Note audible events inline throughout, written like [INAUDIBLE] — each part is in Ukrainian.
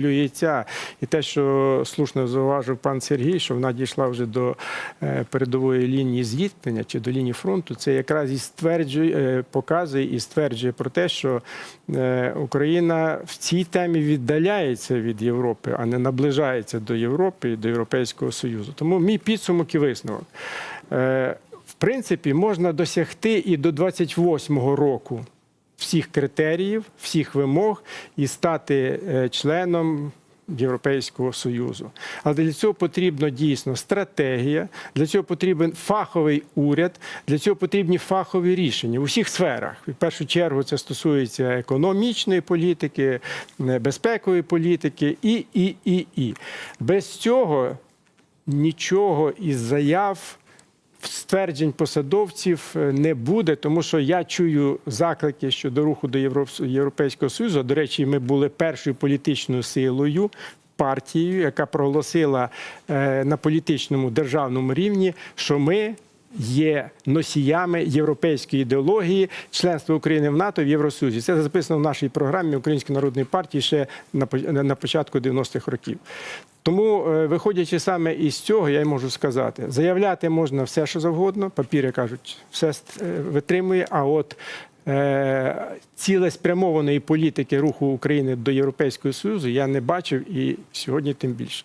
Люється і те, що слушно зауважив пан Сергій, що вона дійшла вже до е, передової лінії зіткнення чи до лінії фронту, це якраз і стверджує, е, показує і стверджує про те, що е, Україна в цій темі віддаляється від Європи, а не наближається до Європи і до Європейського Союзу. Тому мій підсумок і висновок. В принципі, можна досягти і до 28-го року всіх критеріїв, всіх вимог і стати е, членом Європейського Союзу. Але для цього потрібно дійсно стратегія, для цього потрібен фаховий уряд, для цього потрібні фахові рішення у всіх сферах. В першу чергу це стосується економічної політики, е, безпекової політики і, і, і, і. Без цього нічого із заяв стверджень посадовців е, не буде, тому що я чую заклики щодо руху до Європ- Європейського Союзу. До речі, ми були першою політичною силою. Партією, яка проголосила е, на політичному державному рівні, що ми є носіями європейської ідеології членства України в НАТО в Євросоюзі. Це записано в нашій програмі Української народної партії ще на початку 90-х років. Тому, е, виходячи саме із цього, я й можу сказати, заявляти можна все, що завгодно. папіри кажуть, все е, витримує. А от е, цілеспрямованої політики руху України до Європейського Союзу я не бачив і сьогодні тим більше.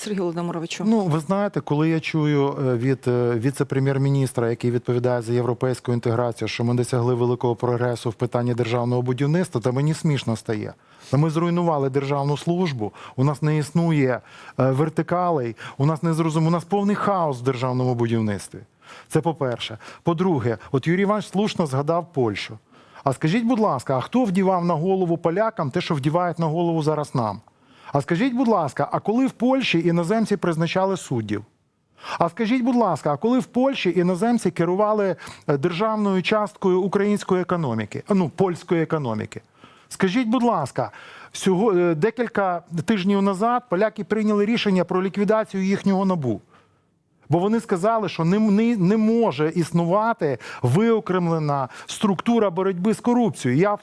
Сергій Володимировичу. Ну, ви знаєте, коли я чую е, від е, віце-прем'єр-міністра, який відповідає за європейську інтеграцію, що ми досягли великого прогресу в питанні державного будівництва, то мені смішно стає. Ми зруйнували державну службу. У нас не існує е, вертикалей, у нас не зрозум... у нас повний хаос в державному будівництві. Це по-перше. По-друге, от Юрій Іванович слушно згадав Польщу. А скажіть, будь ласка, а хто вдівав на голову полякам те, що вдівають на голову зараз нам? А скажіть, будь ласка, а коли в Польщі іноземці призначали суддів? А скажіть, будь ласка, а коли в Польщі іноземці керували е, державною часткою української економіки, ну польської економіки? Скажіть, будь ласка, е, декілька тижнів назад поляки прийняли рішення про ліквідацію їхнього набу. Бо вони сказали, що не, не, не може існувати виокремлена структура боротьби з корупцією. Я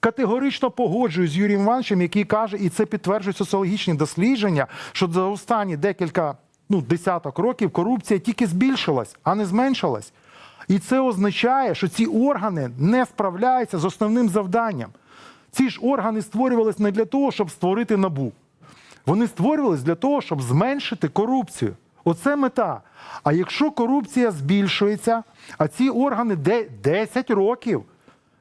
категорично погоджуюсь з Юрієм Івановичем, який каже, і це підтверджують соціологічні дослідження, що за останні декілька ну, десяток років корупція тільки збільшилась, а не зменшилась. І це означає, що ці органи не справляються з основним завданням. Ці ж органи створювалися не для того, щоб створити набу. Вони створювались для того, щоб зменшити корупцію. Оце мета. А якщо корупція збільшується, а ці органи 10 років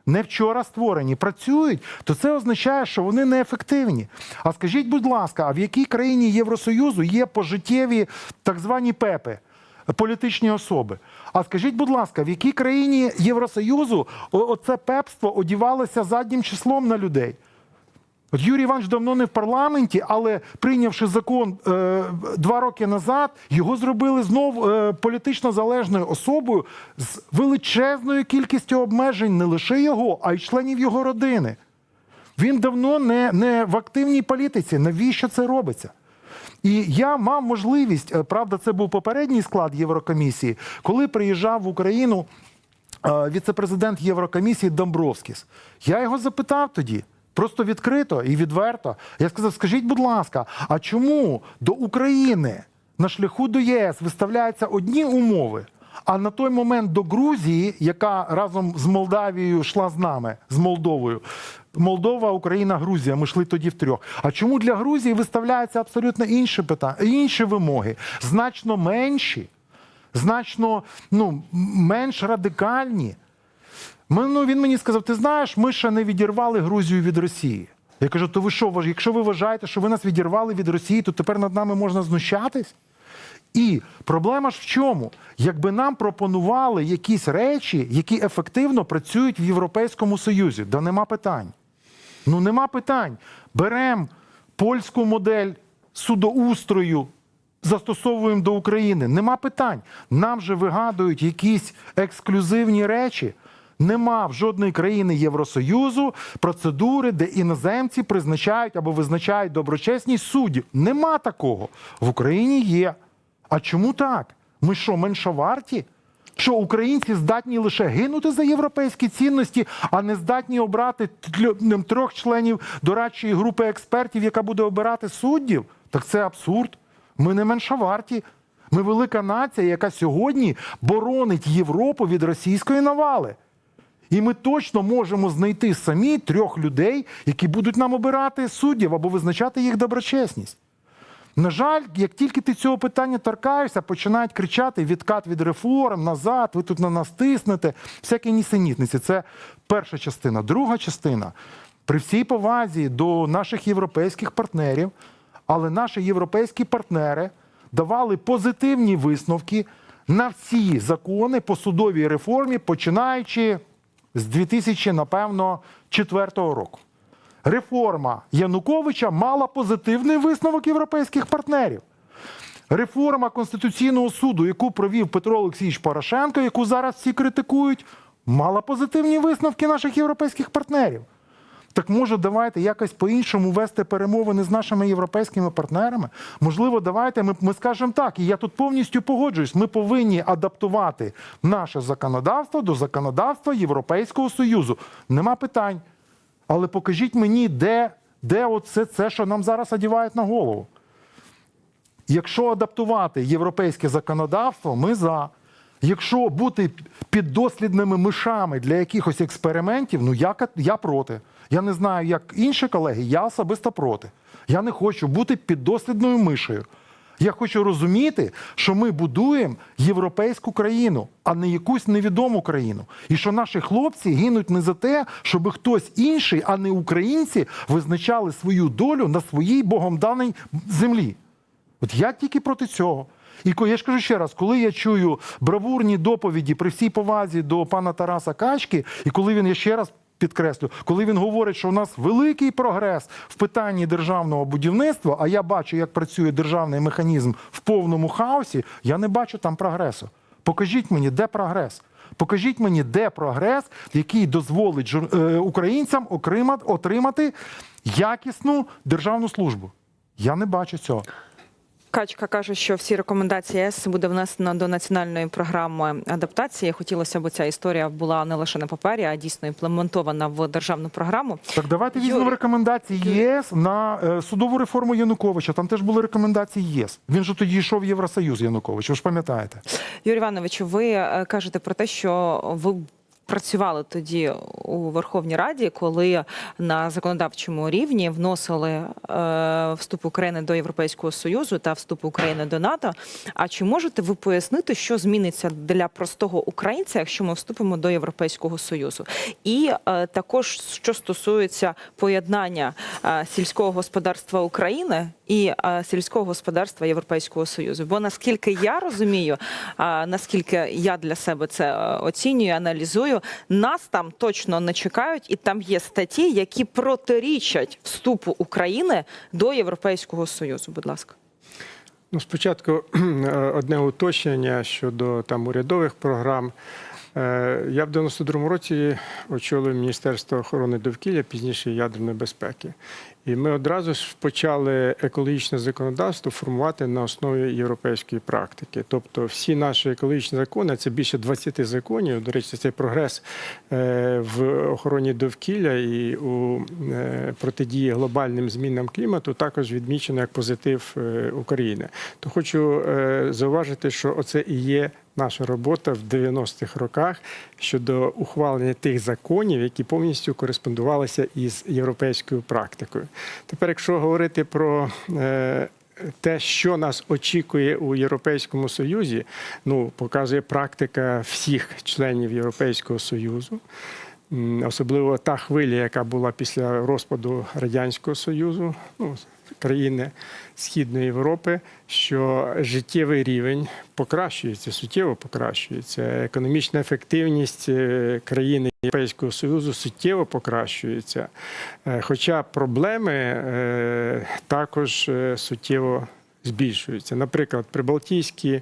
не вчора створені, працюють, то це означає, що вони неефективні. А скажіть, будь ласка, а в якій країні Євросоюзу є пожиттєві так звані ПЕПи? Політичні особи. А скажіть, будь ласка, в якій країні Євросоюзу оце пепство одівалося заднім числом на людей? От Юрій Іванович давно не в парламенті, але прийнявши закон е, два роки назад, його зробили знов е, політично залежною особою з величезною кількістю обмежень не лише його, а й членів його родини. Він давно не, не в активній політиці. Навіщо це робиться? І я мав можливість, е, правда, це був попередній склад Єврокомісії, коли приїжджав в Україну е, віцепрезидент Єврокомісії Домбровськіс. Я його запитав тоді. Просто відкрито і відверто. Я сказав: скажіть, будь ласка, а чому до України на шляху до ЄС виставляються одні умови, а на той момент до Грузії, яка разом з Молдавією йшла з нами, з Молдовою, Молдова, Україна, Грузія. Ми йшли тоді втрьох. А чому для Грузії виставляються абсолютно інші питання, інші вимоги, значно менші, значно ну, менш радикальні? Ну, він мені сказав: ти знаєш, ми ще не відірвали Грузію від Росії. Я кажу, то ви що, якщо ви вважаєте, що ви нас відірвали від Росії, то тепер над нами можна знущатись? І проблема ж в чому? Якби нам пропонували якісь речі, які ефективно працюють в Європейському Союзі, да нема питань. Ну нема питань. Беремо польську модель судоустрою, застосовуємо до України. Нема питань. Нам же вигадують якісь ексклюзивні речі. Нема в жодної країни Євросоюзу процедури, де іноземці призначають або визначають доброчесність суддів. Нема такого. В Україні є. А чому так? Ми що, меншоварті? Що українці здатні лише гинути за європейські цінності, а не здатні обрати трьох членів дорадчої групи експертів, яка буде обирати суддів? Так це абсурд. Ми не менша варті. Ми велика нація, яка сьогодні боронить Європу від російської навали. І ми точно можемо знайти самі трьох людей, які будуть нам обирати суддів або визначати їх доброчесність. На жаль, як тільки ти цього питання торкаєшся, починають кричати відкат від реформ, назад, ви тут на нас тиснете, всякі нісенітниці. Це перша частина. Друга частина. При всій повазі до наших європейських партнерів, але наші європейські партнери давали позитивні висновки на всі закони по судовій реформі, починаючи з 2000, напевно, 4 року. Реформа Януковича мала позитивний висновок європейських партнерів. Реформа Конституційного суду, яку провів Петро Олексійович Порошенко, яку зараз всі критикують, мала позитивні висновки наших європейських партнерів. Так може, давайте якось по-іншому вести перемовини з нашими європейськими партнерами? Можливо, давайте ми, ми скажемо так, і я тут повністю погоджуюсь. Ми повинні адаптувати наше законодавство до законодавства Європейського Союзу. Нема питань. Але покажіть мені, де, де оце це, що нам зараз одівають на голову. Якщо адаптувати європейське законодавство, ми за. Якщо бути піддослідними мишами для якихось експериментів, ну я, я проти. Я не знаю, як інші колеги, я особисто проти. Я не хочу бути піддослідною мишею. Я хочу розуміти, що ми будуємо європейську країну, а не якусь невідому країну. І що наші хлопці гинуть не за те, щоб хтось інший, а не українці, визначали свою долю на своїй богом даній землі. От я тільки проти цього. І я ж кажу ще раз, коли я чую бравурні доповіді при всій повазі до пана Тараса Качки, і коли він я ще раз підкреслю, коли він говорить, що у нас великий прогрес в питанні державного будівництва, а я бачу, як працює державний механізм в повному хаосі, я не бачу там прогресу. Покажіть мені, де прогрес. Покажіть мені, де прогрес, який дозволить е, українцям отримати якісну державну службу. Я не бачу цього. Качка каже, що всі рекомендації ЄС буде внесено до національної програми адаптації. Хотілося б ця історія була не лише на папері, а дійсно імплементована в державну програму. Так давайте візьмемо Юрій. рекомендації ЄС на е, судову реформу Януковича. Там теж були рекомендації ЄС. Він же тоді йшов в Євросоюз Янукович. Ви ж пам'ятаєте? Юрій Іванович, ви е, кажете про те, що ви працювали тоді у Верховній Раді, коли на законодавчому рівні вносили е, вступ України до Європейського Союзу та вступ України до НАТО. А чи можете ви пояснити, що зміниться для простого українця, якщо ми вступимо до Європейського Союзу? І е, також що стосується поєднання е, сільського господарства України і сільського господарства Європейського Союзу. Бо наскільки я розумію, наскільки я для себе це оцінюю, аналізую, нас там точно не чекають, і там є статті, які протирічать вступу України до Європейського Союзу. Будь ласка. Ну, спочатку [CLEARS THROAT] одне уточнення щодо там урядових програм. Е, Я в 92-му році очолив Міністерство охорони довкілля, пізніше ядерної безпеки. І ми одразу ж почали екологічне законодавство формувати на основі європейської практики. Тобто всі наші екологічні закони, це більше 20 законів. До речі, цей прогрес е, в охороні довкілля і у е, протидії глобальним змінам клімату також відмічено як позитив е, України. То хочу зауважити, що оце і є наша робота в 90-х роках щодо ухвалення тих законів, які повністю кореспондувалися із європейською практикою. Тепер, якщо говорити про е, те, що нас очікує у Європейському Союзі, ну показує практика всіх членів Європейського Союзу. Особливо та хвиля, яка була після розпаду Радянського Союзу, ну, країни Східної Європи, що життєвий рівень покращується, суттєво покращується. Економічна ефективність е, країни Європейського Союзу суттєво покращується. Е, Хоча проблеми е, також суттєво збільшуються. Наприклад, прибалтійські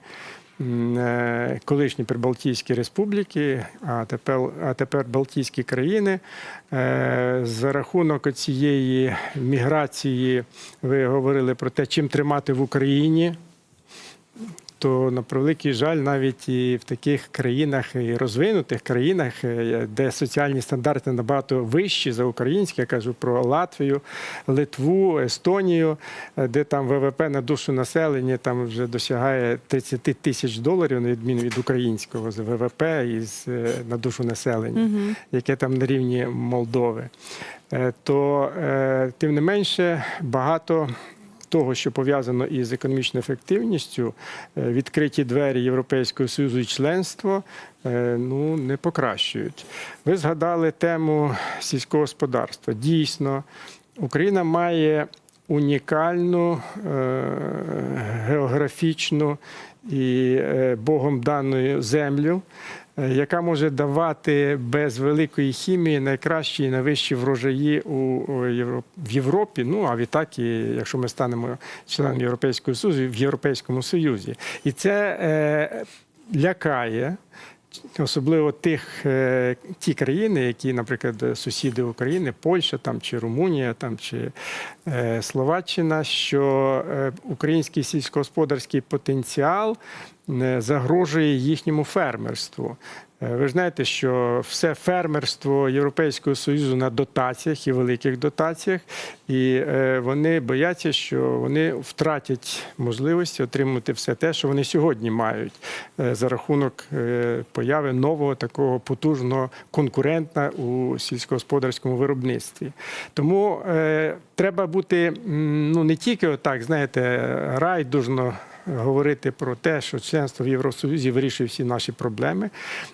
колишні прибалтійські республіки, а тепер, а тепер Балтійські країни. е, За рахунок цієї міграції ви говорили про те, чим тримати в Україні. То на превеликий жаль, навіть і в таких країнах, і розвинутих країнах, е, де соціальні стандарти набагато вищі за українські, я кажу про Латвію, Литву, Естонію, е, де там ВВП на душу населення там вже досягає 30 тисяч доларів, на відміну від українського з ВВП із е, на душу населення, яке там на рівні Молдови. То тим не менше багато того, що пов'язано із економічною ефективністю, е, відкриті двері Європейського Союзу і членство е, ну, не покращують. Ви згадали тему сільського господарства. Дійсно, Україна має унікальну е, географічну і Богом дану землю, яка може давати без великої хімії найкращі і найвищі врожаї у у в Європі. Ну а відтак, і якщо ми станемо членом Європейського Союзу, в Європейському Союзі. І це е, лякає. Особливо тих е, ті країни, які, наприклад, сусіди України, Польща там чи Румунія, там чи е, Словаччина, що е, український сільськогосподарський потенціал загрожує їхньому фермерству. Е, Ви знаєте, що все фермерство Європейського Союзу на дотаціях і великих дотаціях, і е, вони бояться, що вони втратять можливості отримати все те, що вони сьогодні мають е, за рахунок появи нового такого потужного конкурента у сільськогосподарському виробництві. Тому треба бути ну не тільки отак, знаєте, райдужно говорити про те, що членство в Євросоюзі вирішує всі наші проблеми.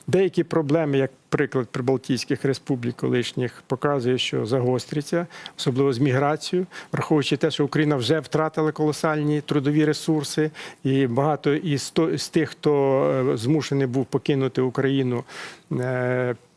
Деякі проблеми, як приклад Прибалтійських республік колишніх, показує, що загостриться, особливо з міграцією, враховуючи те, що Україна вже втратила колосальні трудові ресурси, і багато із тих, хто е, змушений був покинути Україну.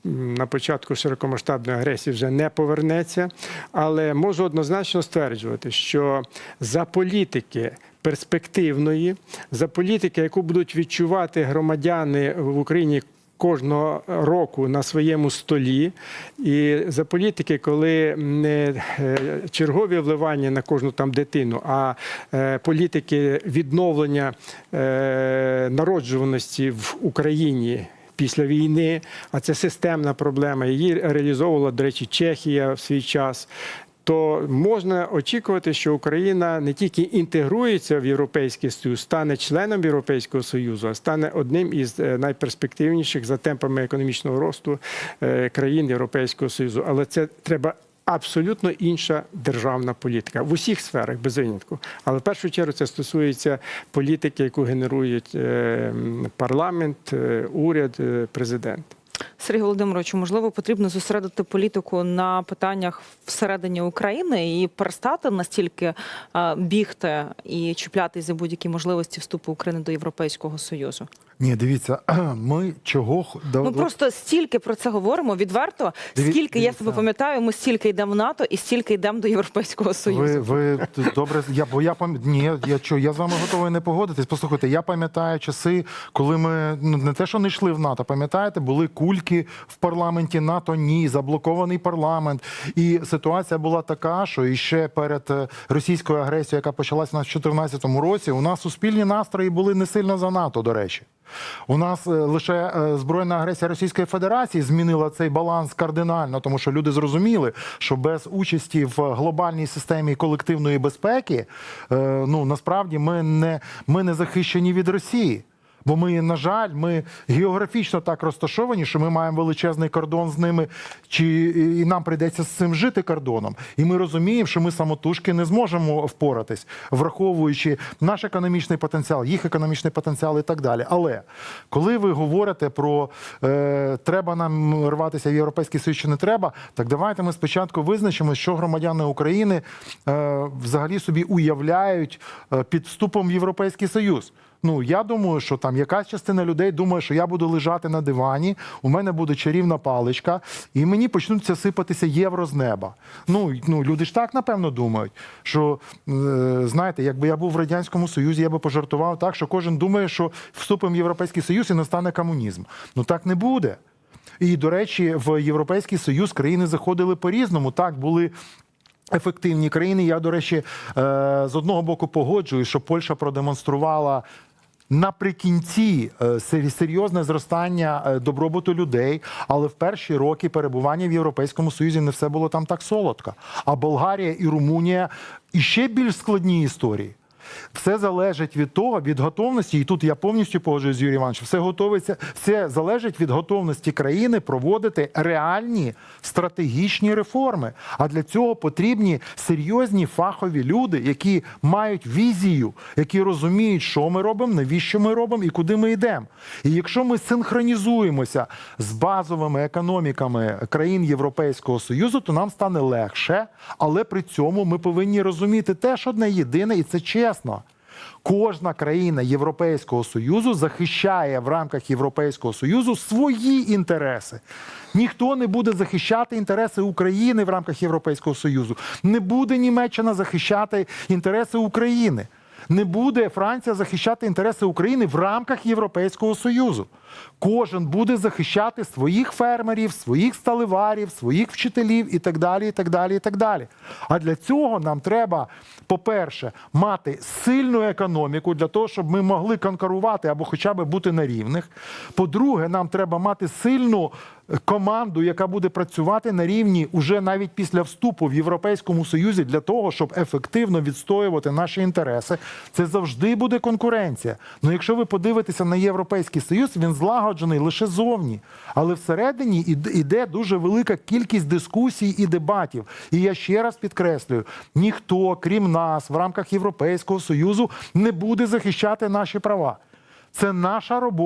На початку широкомасштабної агресії вже не повернеться, але можу однозначно стверджувати, що за політики перспективної, за політики, яку будуть відчувати громадяни в Україні. Кожного року на своєму столі, і за політики, коли не е, чергові вливання на кожну там дитину, а е, політики відновлення е, народжуваності в Україні після війни, а це системна проблема. Її реалізовувала, до речі, Чехія в свій час. То можна очікувати, що Україна не тільки інтегрується в Європейський Союз, стане членом Європейського Союзу, а стане одним із е, найперспективніших за темпами економічного росту е, країн Європейського Союзу. Але це треба абсолютно інша державна політика в усіх сферах, без винятку. Але в першу чергу це стосується політики, яку генерують е, парламент, е, уряд, е, президент. Сергій Володимировичу, можливо, потрібно зосередити політику на питаннях всередині України і перестати настільки бігти і чіплятись за будь-які можливості вступу України до Європейського Союзу. Ні, дивіться, [CLEARS THROAT] ми чого Ми просто стільки про це говоримо відверто. Диві- Скільки я себе пам'ятаю, ми стільки йдемо в НАТО і стільки йдемо до Європейського Союзу. Ви, ви добре, я бо я пам... Ні, я що, я з вами готовий не погодитись. Послухайте, я пам'ятаю часи, коли ми ну не те, що не йшли в НАТО, пам'ятаєте, були кульки в парламенті НАТО, ні, заблокований парламент. І ситуація була така, що іще перед е, російською агресією, яка нас в 2014 році, у нас суспільні настрої були не сильно за НАТО, до речі. У нас е, лише е, збройна агресія Російської Федерації змінила цей баланс кардинально, тому що люди зрозуміли, що без участі в глобальній системі колективної безпеки, е, ну насправді ми не, ми не захищені від Росії. Бо ми, на жаль, ми географічно так розташовані, що ми маємо величезний кордон з ними, чи і нам прийдеться з цим жити кордоном. І ми розуміємо, що ми самотужки не зможемо впоратись, враховуючи наш економічний потенціал, їх економічний потенціал і так далі. Але коли ви говорите про е, треба нам рватися в європейський союз чи не треба, так давайте ми спочатку визначимо, що громадяни України е, взагалі собі уявляють е, під вступом в європейський союз. Ну я думаю, що там якась частина людей думає, що я буду лежати на дивані, у мене буде чарівна паличка, і мені почнуться сипатися євро з неба. Ну ну люди ж так напевно думають. Що е, знаєте, якби я був в радянському союзі, я би пожартував так, що кожен думає, що вступимо в європейський союз і настане комунізм. Ну так не буде. І до речі, в Європейський Союз країни заходили по-різному. Так були. Ефективні країни. Я, до речі, е, з одного боку погоджуюсь, що Польща продемонструвала наприкінці е, серйозне зростання е, добробуту людей, але в перші роки перебування в Європейському Союзі не все було там так солодко. А Болгарія і Румунія і ще більш складні історії. Все залежить від того, від готовності, і тут я повністю погоджуюсь з Юрієм Івановичем, все готовиться, все залежить від готовності країни проводити реальні стратегічні реформи. А для цього потрібні серйозні фахові люди, які мають візію, які розуміють, що ми робимо, навіщо ми робимо і куди ми йдемо. І якщо ми синхронізуємося з базовими економіками країн Європейського Союзу, то нам стане легше, але при цьому ми повинні розуміти теж одне єдине, і це чесно. Кожна країна Європейського Союзу захищає в рамках Європейського Союзу свої інтереси. Ніхто не буде захищати інтереси України в рамках Європейського Союзу. Не буде Німеччина захищати інтереси України. Не буде Франція захищати інтереси України в рамках Європейського Союзу. Кожен буде захищати своїх фермерів, своїх сталеварів, своїх вчителів і так далі. і так далі, і так далі. А для цього нам треба, по-перше, мати сильну економіку для того, щоб ми могли конкурувати або хоча б бути на рівних. По-друге, нам треба мати сильну е, команду, яка буде працювати на рівні уже навіть після вступу в Європейському Союзі для того, щоб ефективно відстоювати наші інтереси. Це завжди буде конкуренція. Ну якщо ви подивитеся на Європейський Союз, він злагоджений лише зовні, але всередині іде- дуже велика кількість дискусій і дебатів. І я ще раз підкреслюю: ніхто, крім нас, в рамках Європейського Союзу, не буде захищати наші права. Це наша робота.